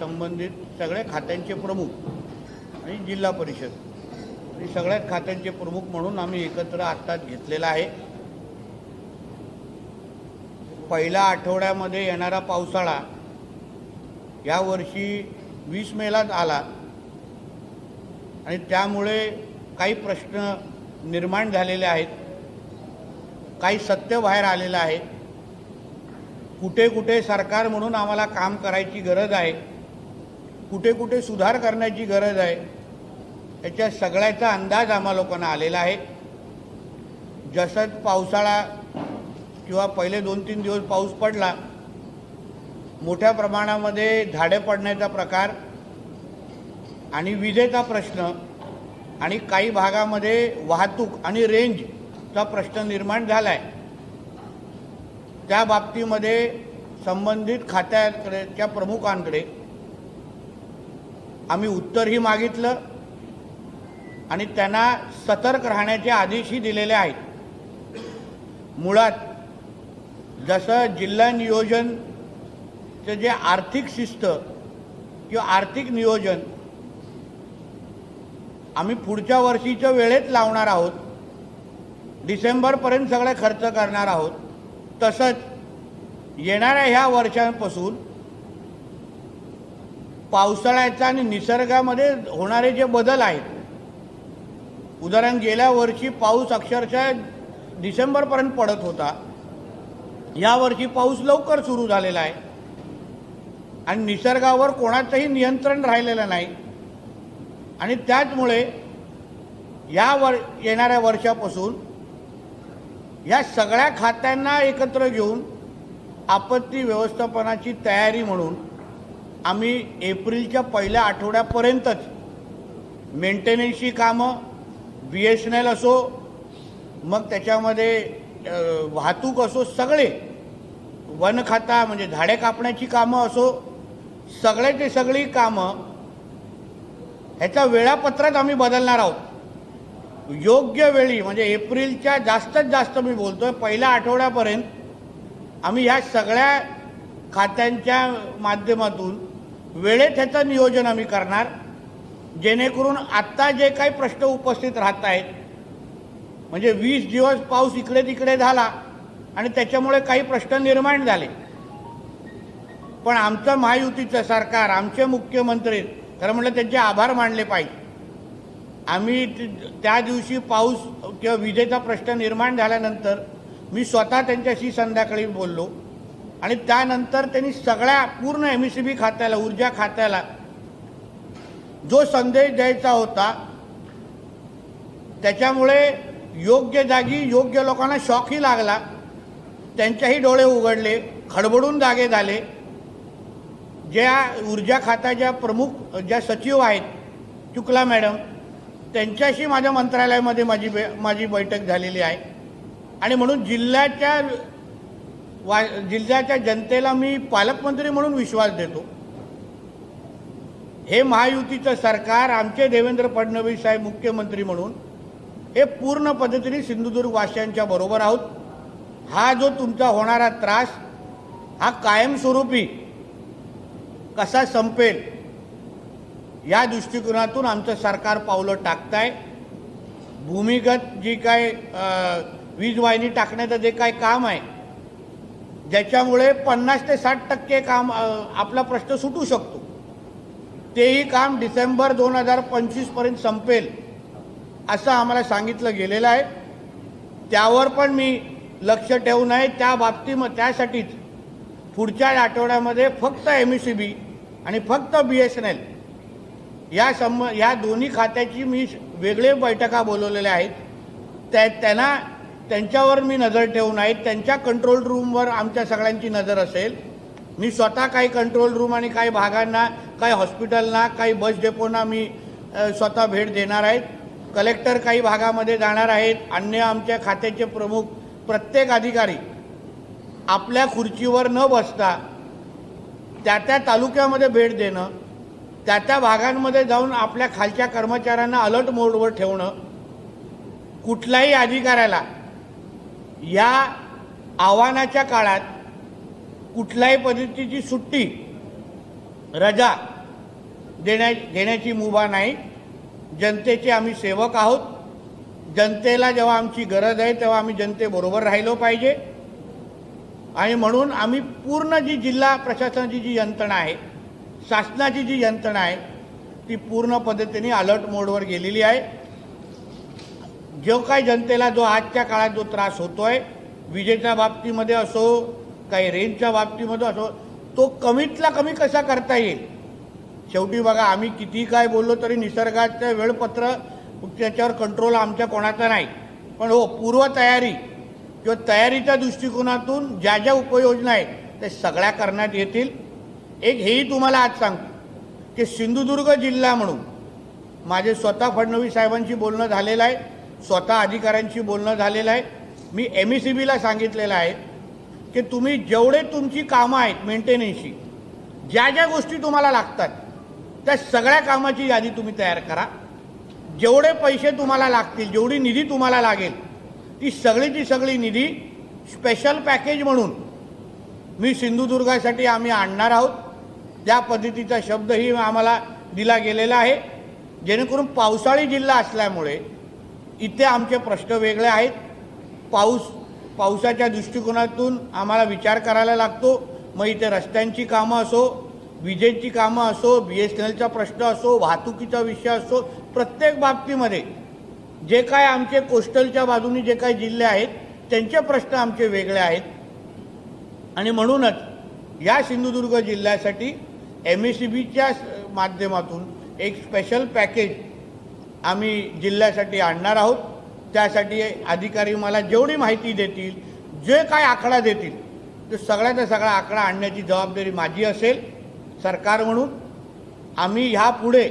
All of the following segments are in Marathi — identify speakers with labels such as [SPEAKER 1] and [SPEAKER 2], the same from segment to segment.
[SPEAKER 1] संबंधित सगळ्या खात्यांचे प्रमुख आणि जिल्हा परिषद. आणि सगळ्याच खात्यांचे प्रमुख म्हणून आम्ही एकत्र आत्ताच घेतलेला आहे. पहिल्या आठवड्यामध्ये येणारा पावसाळा यावर्षी वीस मेलाच आला. आणि त्यामुळे काही प्रश्न निर्माण झालेले आहेत. काही सत्य बाहेर आलेलं आहे. कुठे कुठे सरकार म्हणून आम्हाला काम करायची गरज आहे. कुठे कुठे सुधार करण्याची गरज आहे याच्या सगळ्याचा अंदाज आम्हा लोकांना आलेला आहे. जसंच पावसाळा किंवा पहिले दोन तीन दिवस पाऊस पडला मोठ्या प्रमाणामध्ये झाडे पडण्याचा प्रकार आणि विजेचा प्रश्न आणि काही भागामध्ये वाहतूक आणि रेंजचा प्रश्न निर्माण झाला आहे त्या बाबतीमध्ये संबंधित खात्याकडे त्या प्रमुखांकडे आम्ही उत्तरही मागितलं आणि त्यांना सतर्क राहण्याचे आदेशही दिलेले आहेत. मुळात जसं जिल्हा नियोजनचं जे आर्थिक शिस्त किंवा आर्थिक नियोजन आम्ही पुढच्या वर्षीच्या वेळेत लावणार आहोत डिसेंबरपर्यंत सगळे खर्च करणार आहोत तसंच येणाऱ्या ह्या वर्षांपासून पावसाळ्याचा आणि निसर्गामध्ये होणारे जे बदल आहेत उदाहरण गेल्या वर्षी पाऊस अक्षरशः डिसेंबरपर्यंत पडत होता. यावर्षी पाऊस लवकर सुरू झालेला आहे. आणि निसर्गावर कोणाचंही नियंत्रण राहिलेलं नाही. आणि त्याचमुळे या वर येणाऱ्या वर्षापासून या सगळ्या खात्यांना एकत्र घेऊन आपत्ती व्यवस्थापनाची तयारी म्हणून आम्ही एप्रिलच्या पहिल्या आठवड्यापर्यंतच मेंटेनन्सची कामं बी एस एन एल असो मग त्याच्यामध्ये वाहतूक असो सगळे वन खाता म्हणजे झाडे कापण्याची कामं असो सगळ्याची सगळी कामं ह्याच्या वेळापत्रात आम्ही बदलणार आहोत. योग्य वेळी म्हणजे एप्रिलच्या जास्तीत जास्त मी बोलतोय पहिल्या आठवड्यापर्यंत आम्ही ह्या सगळ्या खात्यांच्या माध्यमातून वेळेत ह्याचं नियोजन आम्ही करणार. जेणेकरून आत्ता जे काही प्रश्न उपस्थित राहत आहेत म्हणजे वीस दिवस पाऊस इकडे तिकडे झाला आणि त्याच्यामुळे काही प्रश्न निर्माण झाले. पण आमचं महायुतीचं सरकार आमचे मुख्यमंत्री खरं म्हटलं त्यांचे आभार मानले पाहिजे. आम्ही त्या दिवशी पाऊस किंवा विजेचा प्रश्न निर्माण झाल्यानंतर मी स्वतः त्यांच्याशी संध्याकाळी बोललो. आणि त्यानंतर त्यांनी सगळ्या पूर्ण एम सी बी खात्याला ऊर्जा खात्याला जो संदेश द्यायचा होता त्याच्यामुळे योग्य जागी योग्य लोकांना शॉकही लागला. त्यांच्याही डोळे उघडले खडबडून जागे झाले. ज्या ऊर्जा खात्याच्या प्रमुख ज्या सचिव आहेत शुक्ला मॅडम त्यांच्याशी माझ्या मंत्रालयामध्ये माझी बे माझी बैठक झालेली आहे. आणि म्हणून जिल्ह्याच्या वा जिल्ह्याच्या जनतेला मी पालकमंत्री म्हणून विश्वास देतो. हे महायुतीचं सरकार आमचे देवेंद्र फडणवीस साहेब मुख्यमंत्री म्हणून हे पूर्ण पद्धतीने सिंधुदुर्ग वासियांच्या बरोबर आहोत. हा जो तुमचा होणारा त्रास हा कायमस्वरूपी कसा संपेल या दृष्टिकोनातून आमचं सरकार पावलं टाकत आहे भूमिगत जी काय वीज वाहिनी टाकण्याचं जे काय काम आहे ज्याच्यामुळे पन्नास ते साठ टक्के काम आपला प्रश्न सुटू शकतो. तेही काम डिसेंबर दोन हजार पंचवीसपर्यंत संपेल असं आम्हाला सांगितलं गेलेलं आहे. त्यावर पण मी लक्ष ठेवून आहे. त्या बाबतीम त्यासाठीच पुढच्या आठवड्यामध्ये फक्त एम ई सी बी आणि फक्त बी एस एन एल या संब या दोन्ही खात्याची मी वेगळे बैठका बोलवलेल्या आहेत. त्या त्यांना त्यांच्यावर मी नजर ठेवून आहे. त्यांच्या कंट्रोल रूमवर आमच्या सगळ्यांची नजर असेल. मी स्वतः काही कंट्रोल रूम आणि काही भागांना काही हॉस्पिटलना काही बस डेपोना मी स्वतः भेट देणार आहेत कलेक्टर काही भागामध्ये जाणार आहेत. अन्य आमच्या खात्याचे प्रमुख प्रत्येक अधिकारी आपल्या खुर्चीवर न बसता त्या त्या तालुक्यामध्ये भेट देणं त्या त्या भागांमध्ये जाऊन आपल्या खालच्या कर्मचाऱ्यांना अलर्ट मोडवर ठेवणं कुठल्याही अधिकाऱ्याला या आव्हानाच्या काळात कुठल्याही पद्धतीची सुट्टी रजा देण्या देण्याची मुभा नाही. जनतेचे आम्ही सेवक आहोत. जनतेला जेव्हा आमची गरज आहे तेव्हा आम्ही जनतेबरोबर राहिलो पाहिजे. आणि म्हणून आम्ही पूर्ण जी जिल्हा प्रशासनाची जी यंत्रणा आहे शासनाची जी यंत्रणा आहे ती पूर्ण पद्धतीने अलर्ट मोडवर गेलेली आहे. जो काय जनतेला जो आजच्या काळात जो त्रास होतोय विजेच्या बाबतीमध्ये असो काही रेंजच्या बाबतीमध्ये असो तो कमीतला कमी कसा करता येईल? शेवटी बघा आम्ही किती काय बोललो तरी निसर्गाचं वेळपत्र त्याच्यावर कंट्रोल आमच्या कोणाचा नाही. पण हो पूर्वतयारी किंवा तयारीच्या दृष्टिकोनातून ज्या ज्या उपाययोजना आहेत त्या सगळ्या करण्यात येतील. एक हेही तुम्हाला आज सांगतो की सिंधुदुर्ग जिल्हा म्हणून माझे स्वतः फडणवीस साहेबांशी बोलणं झालेलं आहे. स्वतः अधिकाऱ्यांशी बोलणं झालेलं आहे. मी एम ई सी बीला सांगितलेलं आहे की तुम्ही जेवढे तुमची कामं आहेत मेंटेनन्सची ज्या ज्या गोष्टी तुम्हाला लागतात त्या सगळ्या कामाची यादी तुम्ही तयार करा. जेवढे पैसे तुम्हाला लागतील जेवढी निधी तुम्हाला लागेल ती सगळीची सगळी निधी स्पेशल पॅकेज म्हणून मी सिंधुदुर्गासाठी आम्ही आणणार आहोत. त्या पद्धतीचा शब्दही आम्हाला दिला गेलेला आहे. जेणेकरून पावसाळी जिल्हा असल्यामुळे इथे आमचे प्रश्न वेगळे आहेत. पाऊस पावसाच्या दृष्टिकोनातून आम्हाला विचार करायला लागतो. मग इथे रस्त्यांची कामं असो विजेची कामं असो बी एस एन एलचा प्रश्न असो वाहतुकीचा विषय असो प्रत्येक बाबतीमध्ये जे काय आमचे कोस्टलच्या बाजूनी जे काही जिल्हे आहेत त्यांचे प्रश्न आमचे वेगळे आहेत. आणि म्हणूनच या सिंधुदुर्ग जिल्ह्यासाठी एम एस सी बीच्या माध्यमातून एक स्पेशल पॅकेज आम्ही जिल्ह्यासाठी आणणार आहोत. त्यासाठी अधिकारी मला जेवढी माहिती देतील जे काय आकडा देतील ते सगळ्याचा सगळा आकडा आणण्याची जबाबदारी माझी असेल. सरकार म्हणून आम्ही ह्यापुढे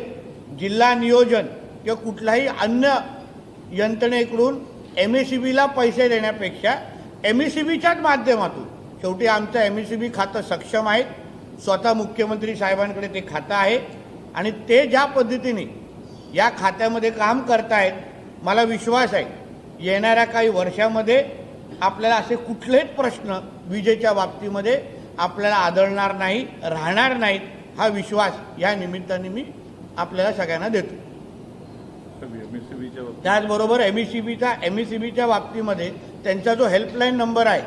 [SPEAKER 1] जिल्हा नियोजन किंवा कुठलाही अन्य यंत्रणेकडून एम एस सी बीला पैसे देण्यापेक्षा एम एस सी बीच्याच माध्यमातून शेवटी आमचं एम एस सी बी खातं सक्षम आहे. स्वतः मुख्यमंत्री साहेबांकडे ते खातं आहे. आणि ते ज्या पद्धतीने या खात्यामध्ये काम करतायत मला विश्वास आहे येणाऱ्या काही वर्षामध्ये आपल्याला असे कुठलेच प्रश्न विजेच्या बाबतीमध्ये आपल्याला आढळणार नाही राहणार नाहीत हा विश्वास या निमित्ताने मी आपल्याला सगळ्यांना देतो.
[SPEAKER 2] एमएससीबीच्या
[SPEAKER 1] त्याचबरोबर एम ई सी बीचा एम ई सी बीच्या बाबतीमध्ये त्यांचा जो हेल्पलाईन नंबर आहे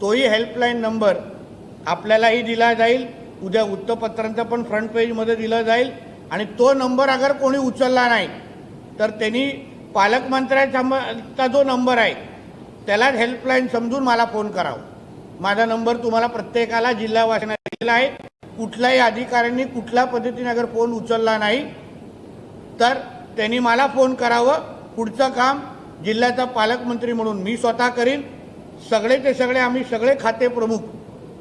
[SPEAKER 1] तोही हेल्पलाईन नंबर आपल्यालाही दिला जाईल उद्या वृत्तपत्रांचा पण फ्रंट पेजमध्ये दिला जाईल आणि तो नंबर अगर कोणी उचलला नाही तर त्यांनी पालकमंत्र्याचा जो नंबर आहे त्याला हेल्पलाईन समजून मला फोन करावं. माझा नंबर तुम्हाला प्रत्येकाला जिल्हावासीना दिलेला आहे. कुठल्याही अधिकाऱ्यांनी कुठल्या पद्धतीने अगर फोन उचलला नाही तर त्यांनी मला फोन करावं. पुढचं काम जिल्ह्याचा पालकमंत्री म्हणून मी स्वतः करीन. सगळे ते सगळे आम्ही सगळे खाते प्रमुख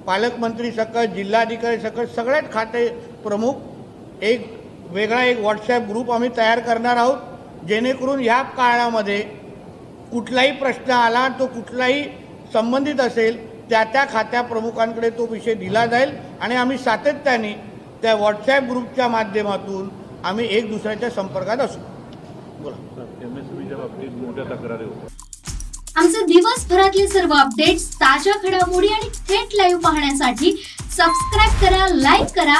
[SPEAKER 1] पालकमंत्री सकट जिल्हाधिकारी सकट सगळेच खाते प्रमुख एक वेगळा एक व्हॉट्सॲप ग्रुप आम्ही तयार करणार आहोत जेणेकरून ह्या काळामध्ये कुठलाही प्रश्न आला तो कुठलाही संबंधित असेल त्या त्या खात्या प्रमुखांकडे तो विषय दिला जाईल आणि आम्ही सातत्याने त्या व्हॉट्सॲप ग्रुपच्या माध्यमातून आम्ही एक दुसऱ्याच्या संपर्कात असू. बोला.
[SPEAKER 3] आमचे दिवसभरातले सर्व अपडेट्स ताज्या घडामोडी आणि थेट लाईव्ह पाहण्यासाठी सबस्क्राईब करा लाईक करा